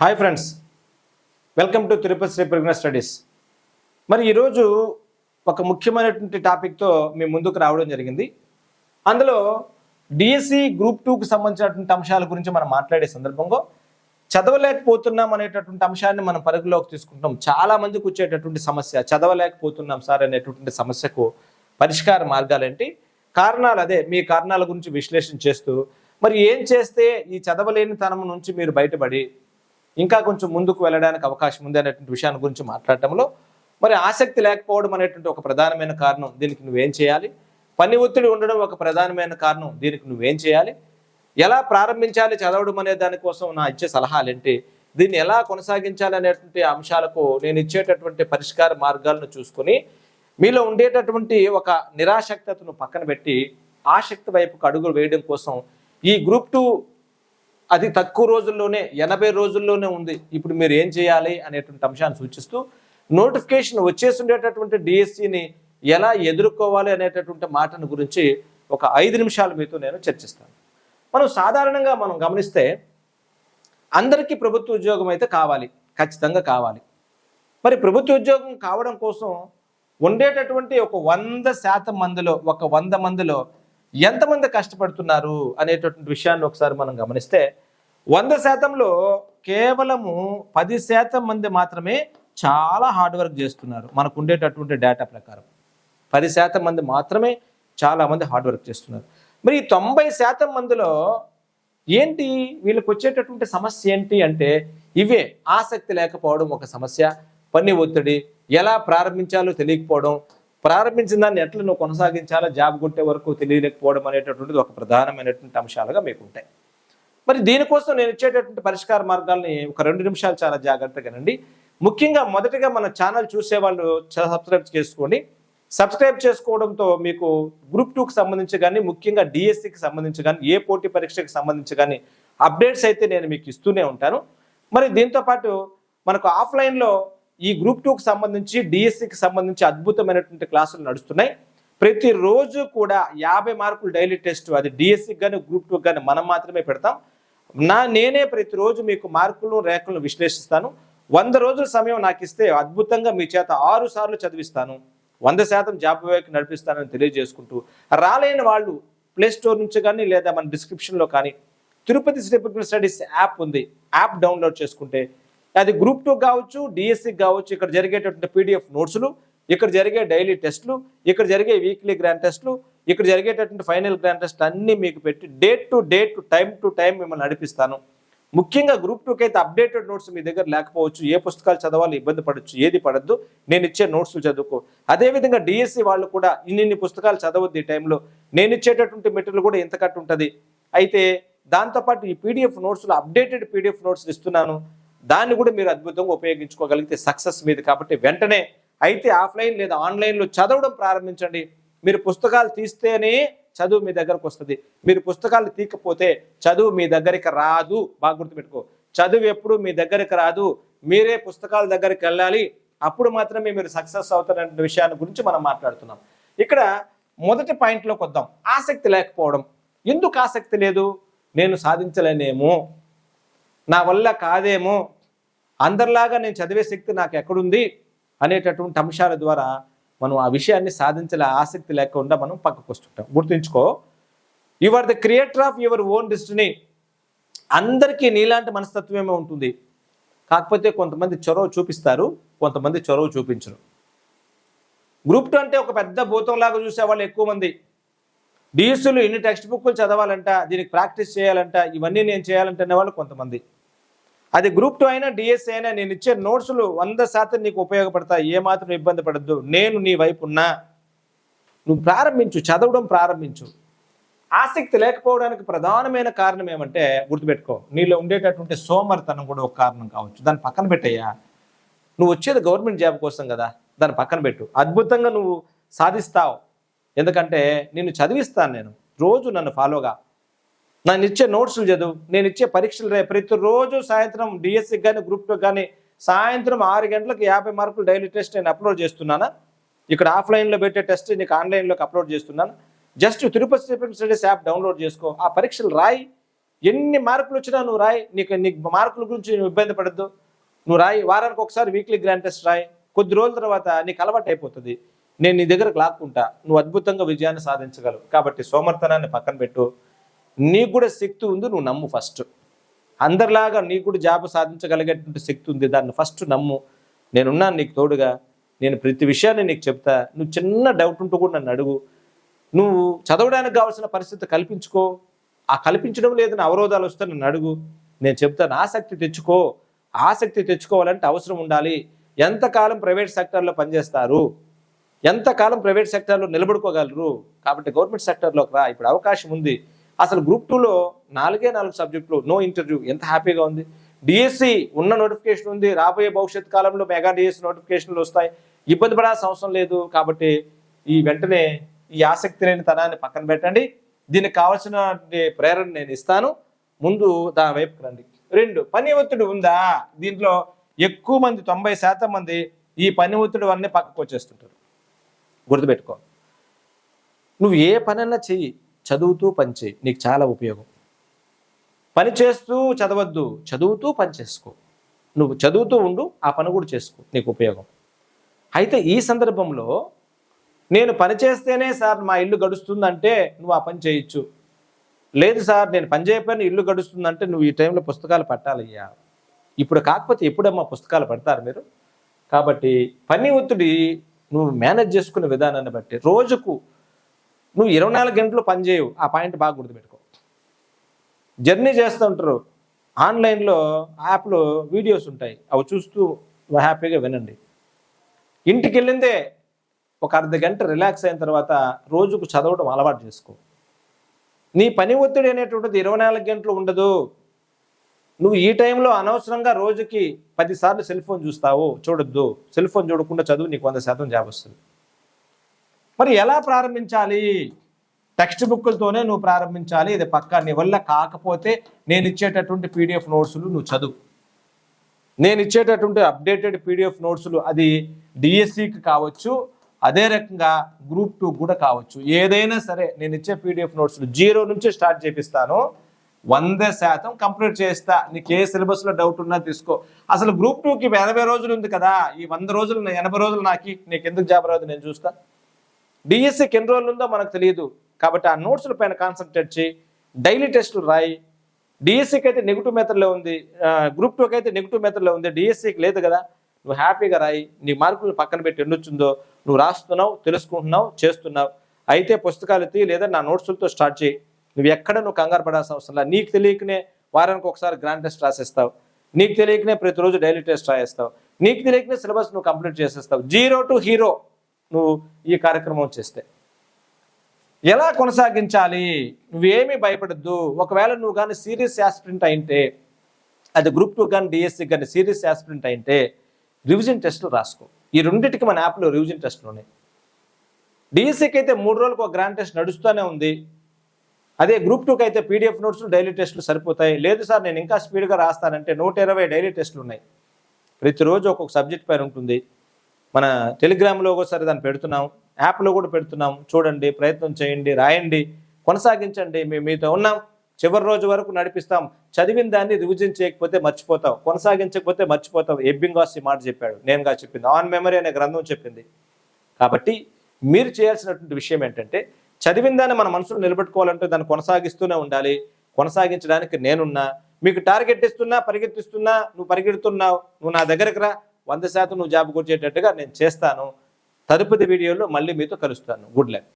Hi friends. Welcome to Tirupati Sri Pragna studies. మరి ఈరోజు ఒక ముఖ్యమైనటువంటి టాపిక్తో మీ ముందుకు రావడం జరిగింది. అందులో డిఎస్సి గ్రూప్ టూకి సంబంధించినటువంటి అంశాల గురించి మనం మాట్లాడే సందర్భంలో చదవలేకపోతున్నాం అనేటటువంటి అంశాన్ని మనం పరుగులోకి తీసుకుంటాం చాలా మందికి వచ్చేటటువంటి సమస్య చదవలేకపోతున్నాం సార్ అనేటటువంటి సమస్యకు పరిష్కార మార్గాలేంటి కారణాలు అదే మీ కారణాల గురించి విశ్లేషణ చేస్తూ మరి ఏం చేస్తే ఈ చదవలేని తనం నుంచి మీరు బయటపడి ఇంకా కొంచెం ముందుకు వెళ్ళడానికి అవకాశం ఉంది అనేటువంటి విషయాన్ని గురించి మాట్లాడటంలో మరి ఆసక్తి లేకపోవడం అనేటువంటి ఒక ప్రధానమైన కారణం దీనికి నువ్వేం చేయాలి? పని ఒత్తిడి ఉండడం ఒక ప్రధానమైన కారణం దీనికి నువ్వేం చేయాలి? ఎలా ప్రారంభించాలి చదవడం అనే దానికోసం నా ఇచ్చే సలహాలు ఏంటి దీన్ని ఎలా కొనసాగించాలి అనేటువంటి అంశాలకు నేను ఇచ్చేటటువంటి పరిష్కార మార్గాలను చూసుకొని మీలో ఉండేటటువంటి ఒక నిరాశక్తను పక్కన పెట్టి ఆసక్తి వైపుకు అడుగులు వేయడం కోసం ఈ గ్రూప్ టూ అది తక్కువ రోజుల్లోనే ఎనభై రోజుల్లోనే ఉంది. ఇప్పుడు మీరు ఏం చేయాలి అనేటువంటి అంశాన్ని సూచిస్తూ నోటిఫికేషన్ వచ్చేసి ఉండేటటువంటి డిఎస్సిని ఎలా ఎదుర్కోవాలి అనేటటువంటి మాటను గురించి ఒక ఐదు నిమిషాల మీతో నేను చర్చిస్తాను. మనం సాధారణంగా మనం గమనిస్తే అందరికీ ప్రభుత్వ ఉద్యోగం అయితే కావాలి ఖచ్చితంగా కావాలి. మరి ప్రభుత్వ ఉద్యోగం కావడం కోసం ఉండేటటువంటి ఒక వంద శాతం మందిలో ఒక వంద మందిలో ఎంతమంది కష్టపడుతున్నారు అనేటటువంటి విషయాన్ని ఒకసారి మనం గమనిస్తే వంద శాతంలో కేవలము పది శాతం మంది మాత్రమే చాలా హార్డ్ వర్క్ చేస్తున్నారు. మనకు ఉండేటటువంటి డేటా ప్రకారం. పది శాతం మంది మాత్రమే చాలామంది హార్డ్ వర్క్ చేస్తున్నారు. మరి ఈ తొంభై శాతం మందిలో ఏంటి? వీళ్ళకి వచ్చేటటువంటి సమస్య ఏంటి అంటే ఇవే. ఆసక్తి లేకపోవడం ఒక సమస్య. పని ఒత్తిడి ఎలా ప్రారంభించాలో తెలియకపోవడం ప్రారంభించిన దాన్ని ఎట్లా నువ్వు కొనసాగించాలో జాబ్ కొట్టే వరకు తెలియలేకపోవడం అనేటటువంటిది ఒక ప్రధానమైనటువంటి అంశాలుగా మీకు ఉంటాయి. మరి దీనికోసం నేను ఇచ్చేటటువంటి పరిష్కార మార్గాల్ని ఒక రెండు నిమిషాలు చాలా జాగ్రత్తగానండి. ముఖ్యంగా మొదటగా మన ఛానల్ చూసే వాళ్ళు సబ్స్క్రైబ్ చేసుకోండి. సబ్స్క్రైబ్ చేసుకోవడంతో మీకు గ్రూప్ టూకి సంబంధించి కానీ ముఖ్యంగా డిఎస్సికి సంబంధించి కానీ ఏ పోటీ పరీక్షకి సంబంధించి కానీ అప్డేట్స్ అయితే నేను మీకు ఇస్తూనే ఉంటాను. మరి దీంతో పాటు మనకు ఆఫ్లైన్లో ఈ గ్రూప్ టూకి సంబంధించి డిఎస్సికి సంబంధించి అద్భుతమైనటువంటి క్లాసులు నడుస్తున్నాయి. ప్రతిరోజు కూడా యాభై మార్కులు డైలీ టెస్ట్ అది డిఎస్సికి కానీ గ్రూప్ టూకి కానీ మనం మాత్రమే పెడతాం. నా నేనే ప్రతిరోజు మీకు మార్కులు రేఖలను విశ్లేషిస్తాను. వంద రోజుల సమయం నాకు ఇస్తే అద్భుతంగా మీ చేత ఆరు సార్లు చదివిస్తాను. వంద శాతం జాబ్ వైపు నడిపిస్తానని తెలియజేసుకుంటూ రాలేని వాళ్ళు ప్లే స్టోర్ నుంచి కానీ లేదా మన డిస్క్రిప్షన్లో కానీ తిరుపతి శ్రీ స్టడీస్ యాప్ ఉంది. యాప్ డౌన్లోడ్ చేసుకుంటే అది గ్రూప్ టూ కావచ్చు డిఎస్సి కావచ్చు ఇక్కడ జరిగేటటువంటి పీడిఎఫ్ నోట్స్లు ఇక్కడ జరిగే డైలీ టెస్ట్లు ఇక్కడ జరిగే వీక్లీ గ్రాండ్ టెస్ట్లు ఇక్కడ జరిగేటటువంటి ఫైనల్ గ్రాండ్ టెస్ట్ అన్నీ మీకు పెట్టి date to date time to time మిమ్మల్ని నడిపిస్తాను. ముఖ్యంగా గ్రూప్ టూకి అయితే అప్డేటెడ్ నోట్స్ మీ దగ్గర లేకపోవచ్చు ఏ పుస్తకాలు చదవాలి ఇబ్బంది పడవచ్చు ఏది పడద్దు నేను ఇచ్చే నోట్స్ చదువుకో. అదేవిధంగా డిఎస్సి వాళ్ళు కూడా ఇన్ని పుస్తకాలు చదవద్దు ఈ టైంలో నేను ఇచ్చేటటువంటి మెటీరియల్ కూడా ఇంతకట్టు ఉంటుంది. అయితే దాంతోపాటు ఈ పీడిఎఫ్ నోట్స్లో అప్డేటెడ్ పీడిఎఫ్ నోట్స్ ఇస్తున్నాను. దాన్ని కూడా మీరు అద్భుతంగా ఉపయోగించుకోగలిగితే సక్సెస్ మీది. కాబట్టి వెంటనే అయితే ఆఫ్లైన్ లేదా ఆన్లైన్లో చదవడం ప్రారంభించండి. మీరు పుస్తకాలు తీస్తేనే చదువు మీ దగ్గరకు వస్తుంది. మీరు పుస్తకాలు తీకపోతే చదువు మీ దగ్గరికి రాదు. బాగా గుర్తుపెట్టుకో. చదువు ఎప్పుడు మీ దగ్గరికి రాదు. మీరే పుస్తకాల దగ్గరికి వెళ్ళాలి. అప్పుడు మాత్రమే మీరు సక్సెస్ అవుతారనే విషయాన్ని గురించి మనం మాట్లాడుతున్నాం. ఇక్కడ మొదటి పాయింట్లోకి వద్దాం. ఆసక్తి లేకపోవడం. ఎందుకు ఆసక్తి లేదు? నేను సాధించలేనేమో. నా వల్ల కాదేమో అందరిలాగా నేను చదివే శక్తి నాకు ఎక్కడుంది అనేటటువంటి అంశాల ద్వారా మనం ఆ విషయాన్ని సాధించలే ఆసక్తి లేకుండా మనం పక్కకు వస్తుంటాం గుర్తుంచుకో you are the creator of your own destiny అందరికీ నీలాంటి మనస్తత్వమే ఉంటుంది. కాకపోతే కొంతమంది చొరవ చూపిస్తారు కొంతమంది చొరవ చూపించరు. గ్రూప్ టూ అంటే ఒక పెద్ద భూతంలాగా చూసేవాళ్ళు ఎక్కువ మంది. డిఎస్సులు ఇన్ని టెక్స్ట్ బుక్లు చదవాలంట దీనికి ప్రాక్టీస్ చేయాలంట ఇవన్నీ నేను చేయాలంటే వాళ్ళు కొంతమంది. అది గ్రూప్ టూ అయినా డిఎస్సి అయినా నేను ఇచ్చే నోట్స్లు వంద శాతం నీకు ఉపయోగపడతాయి. ఏమాత్రం ఇబ్బంది పడద్దు. నేను నీ వైపు ఉన్నా. నువ్వు ప్రారంభించు. చదవడం ప్రారంభించు. ఆసక్తి లేకపోవడానికి ప్రధానమైన కారణం ఏమంటే గుర్తుపెట్టుకో. నీలో ఉండేటటువంటి సోమరితనం కూడా ఒక కారణం కావచ్చు. దాన్ని పక్కన పెట్టయ్యా. నువ్వు వచ్చేది గవర్నమెంట్ జాబ్ కోసం కదా. దాన్ని పక్కన పెట్టు. అద్భుతంగా నువ్వు సాధిస్తావు. ఎందుకంటే నిన్ను చదివిస్తాను నేను. రోజు నన్ను ఫాలోగా. నన్ను ఇచ్చే నోట్స్లు చదువు నేను ఇచ్చే పరీక్షలు రే ప్రతిరోజు సాయంత్రం డిఎస్సికి కానీ గ్రూప్కి కానీ సాయంత్రం ఆరు గంటలకు యాభై మార్కులు డైలీ టెస్ట్ నేను అప్లోడ్ చేస్తున్నానా? ఇక్కడ ఆఫ్లైన్లో పెట్టే టెస్ట్ నీకు ఆన్లైన్లోకి అప్లోడ్ చేస్తున్నాను? Just Tirupati student studies app download చేసుకో. ఆ పరీక్షలు రాయి. ఎన్ని మార్కులు వచ్చినా నువ్వు రాయి. నీకు నీకు మార్కుల గురించి నువ్వు ఇబ్బంది పడద్దు. నువ్వు రాయి. వారానికి ఒకసారి వీక్లీ గ్రాండ్ టెస్ట్ రాయి. కొద్ది రోజుల తర్వాత నీకు అలవాటు అయిపోతుంది. నేను నీ దగ్గరకు లాక్కుంటా. నువ్వు అద్భుతంగా విజయాన్ని సాధించగలవు. కాబట్టి సోమర్తనాన్ని పక్కన పెట్టు. నీకు కూడా శక్తి ఉంది నువ్వు నమ్ము ఫస్ట్ అందరిలాగా నీకు కూడా జాబ్ సాధించగలిగేటువంటి శక్తి ఉంది దాన్ని ఫస్ట్ నమ్ము. నేనున్నాను నీకు తోడుగా నేను ప్రతి విషయాన్ని నీకు చెప్తా. నువ్వు చిన్న డౌట్ ఉంటూ కూడా నన్ను అడుగు. నువ్వు చదవడానికి కావాల్సిన పరిస్థితి కల్పించుకో. ఆ కల్పించడం లేదని అవరోధాలు వస్తే నన్ను అడుగు. నేను చెప్తాను ఆసక్తి తెచ్చుకో. ఆసక్తి తెచ్చుకోవాలంటే అవసరం ఉండాలి. ఎంతకాలం ప్రైవేట్ సెక్టర్లో పనిచేస్తారు? ఎంతకాలం ప్రైవేట్ సెక్టర్లో నిలబడుకోగలరు? కాబట్టి గవర్నమెంట్ సెక్టర్లోకి రా ఇప్పుడు అవకాశం ఉంది. అసలు గ్రూప్ టూలో నాలుగే నాలుగు సబ్జెక్టులు నో ఇంటర్వ్యూ ఎంత హ్యాపీగా ఉంది. డిఎస్సి ఉన్న నోటిఫికేషన్ ఉంది. రాబోయే భవిష్యత్ కాలంలో మెగా డిఎస్సి నోటిఫికేషన్లు వస్తాయి. ఇబ్బంది పడాల్సిన అవసరం లేదు కాబట్టి ఈ వెంటనే ఈ ఆసక్తి లేని తనాన్ని పక్కన పెట్టండి. దీనికి కావాల్సిన ప్రేరణ నేను ఇస్తాను. ముందు దాని వైపుకి రండి. రెండు పని ఒత్తిడి ఉందా? దీంట్లో ఎక్కువ మంది తొంభై శాతం మంది ఈ పని ఒత్తిడి వల్లనే పక్కకు వచ్చేస్తుంటారు. గుర్తుపెట్టుకో. నువ్వు ఏ పనైనా చెయ్యి. చదువుతూ పని నీకు చాలా ఉపయోగం. పని చేస్తూ చదవద్దు చదువుతూ పని చేసుకో. నువ్వు చదువుతూ ఉండు ఆ పని కూడా చేసుకో. నీకు ఉపయోగం. అయితే ఈ సందర్భంలో నేను పని చేస్తేనే సార్ మా ఇల్లు గడుస్తుందంటే నువ్వు ఆ పని చేయొచ్చు. లేదు సార్ నేను పని చేయకపోయినా ఇల్లు గడుస్తుందంటే నువ్వు ఈ టైంలో పుస్తకాలు పట్టాలయ్యా. ఇప్పుడు కాకపోతే ఎప్పుడమ్మా పుస్తకాలు పడతారు మీరు? కాబట్టి పని ఒత్తిడి నువ్వు మేనేజ్ చేసుకునే విధానాన్ని బట్టి రోజుకు నువ్వు ఇరవై నాలుగు గంటలు పనిచేయవు ఆ పాయింట్ బాగా గుర్తుపెట్టుకో. జర్నీ చేస్తుంటారు. ఆన్లైన్లో యాప్లో వీడియోస్ ఉంటాయి. అవి చూస్తూ హ్యాపీగా వినండి. ఇంటికి వెళ్ళిందే ఒక అర్ధ గంట రిలాక్స్ అయిన తర్వాత రోజుకు చదవడం అలవాటు చేసుకో. నీ పని ఒత్తిడి అనేటువంటిది ఇరవై నాలుగు గంటలు ఉండదు. నువ్వు ఈ టైంలో అనవసరంగా రోజుకి పదిసార్లు సెల్ ఫోన్ చూస్తావు. చూడొద్దు. సెల్ ఫోన్ చూడకుండా చదువు నీకు వంద శాతం జాబ్ వస్తుంది. మరి ఎలా ప్రారంభించాలి? టెక్స్ట్ బుక్లతోనే నువ్వు ప్రారంభించాలి. ఇది పక్కా నీ వల్ల కాకపోతే నేను ఇచ్చేటటువంటి పీడిఎఫ్ నోట్సులు నువ్వు చదువు. నేను ఇచ్చేటటువంటి అప్డేటెడ్ పీడిఎఫ్ నోట్సులు అది డిఎస్సికి కావచ్చు అదే రకంగా గ్రూప్ టూ కూడా కావచ్చు. ఏదైనా సరే నేను ఇచ్చే పీడిఎఫ్ నోట్స్లు జీరో నుంచి స్టార్ట్ చేపిస్తాను. వంద శాతం కంప్లీట్ చేస్తా. నీకు ఏ సిలబస్లో డౌట్ ఉన్నా తీసుకో. అసలు గ్రూప్ టూకి ఎనభై రోజులు ఉంది కదా. ఈ వంద రోజులు ఎనభై రోజులు నాకు నీకు ఎందుకు జాబ్ రాదు నేను చూస్తా. డిఎస్సికి ఎన్ని రోజులు ఉందో మనకు తెలియదు. కాబట్టి ఆ నోట్స్ల పైన కాన్సన్ట్రేట్ చేయి. డైలీ టెస్టులు రాయి. డిఎస్సికి అయితే నెగిటివ్ మెథడ్లో ఉంది. గ్రూప్ టూకి అయితే నెగిటివ్ మెథడ్లో ఉంది. డిఎస్సికి లేదు కదా. నువ్వు హ్యాపీగా రాయి. నీ మార్కులు పక్కన పెట్టి ఎండొచ్చిందో నువ్వు రాస్తున్నావు తెలుసుకుంటున్నావు చేస్తున్నావు. అయితే పుస్తకాలు తీ లేదా నా నోట్సులతో స్టార్ట్ చేయి. నువ్వు ఎక్కడ నువ్వు కంగారు పడాల్సిన అవసరం లేదు నీకు తెలియకనే వారానికి ఒకసారి గ్రాండ్ టెస్ట్ రాసేస్తావు. నీకు తెలియకనే ప్రతిరోజు డైలీ టెస్ట్ రాసేస్తావు నీకు తెలియకనే సిలబస్ నువ్వు కంప్లీట్ చేసేస్తావు. జీరో టు హీరో నువ్వు ఈ కార్యక్రమం చేస్తే. ఎలా కొనసాగించాలి? నువ్వేమీ భయపడద్దు. ఒకవేళ నువ్వు కానీ సీరియస్ యాస్పిరెంట్ అయింటే అది గ్రూప్ టూ కానీ డిఎస్సి కానీ సీరియస్ యాస్పిరెంట్ అయింటే రివిజన్ టెస్టులు రాసుకో. ఈ రెండింటికి మన యాప్లో రివిజన్ టెస్టులు ఉన్నాయి. డిఎస్సికి అయితే మూడు రోజులకు ఒక గ్రాండ్ టెస్ట్ నడుస్తూనే ఉంది. అదే గ్రూప్ టూకి అయితే పీడిఎఫ్ నోట్స్లు డైలీ టెస్టులు సరిపోతాయి. లేదు సార్ నేను ఇంకా స్పీడ్గా రాస్తానంటే నూట ఇరవై డైలీ టెస్టులు ఉన్నాయి. ప్రతిరోజు ఒక్కొక్క సబ్జెక్ట్ పైన ఉంటుంది. మన టెలిగ్రామ్లో ఒకసారి దాన్ని పెడుతున్నాం యాప్లో కూడా పెడుతున్నాం. చూడండి ప్రయత్నం చేయండి రాయండి కొనసాగించండి. మేము మీతో ఉన్నాం. చివరి రోజు వరకు నడిపిస్తాం. చదివిన దాన్ని రివిజన్ చేయకపోతే మర్చిపోతాం. కొనసాగించకపోతే మర్చిపోతాం. ఎబ్బింగాస్ ఈ మాట చెప్పాడు. నేనుగా చెప్పింది. ఆన్ మెమరీ అనే గ్రంథం చెప్పింది. కాబట్టి మీరు చేయాల్సినటువంటి విషయం ఏంటంటే చదివిన దాన్ని మన మనసులో నిలబెట్టుకోవాలంటే దాన్ని కొనసాగిస్తూనే ఉండాలి. కొనసాగించడానికి నేనున్నా. మీకు టార్గెట్ ఇస్తున్నా పరిగెత్తిస్తున్నా నువ్వు పరిగెడుతున్నావు నువ్వు నా దగ్గరకు రా. వంద శాతం నువ్వు జాబ్ కొట్టేటట్టుగా నేను చేస్తాను. తదుపరి వీడియోలో మళ్ళీ మీతో కలుస్తాను. Good luck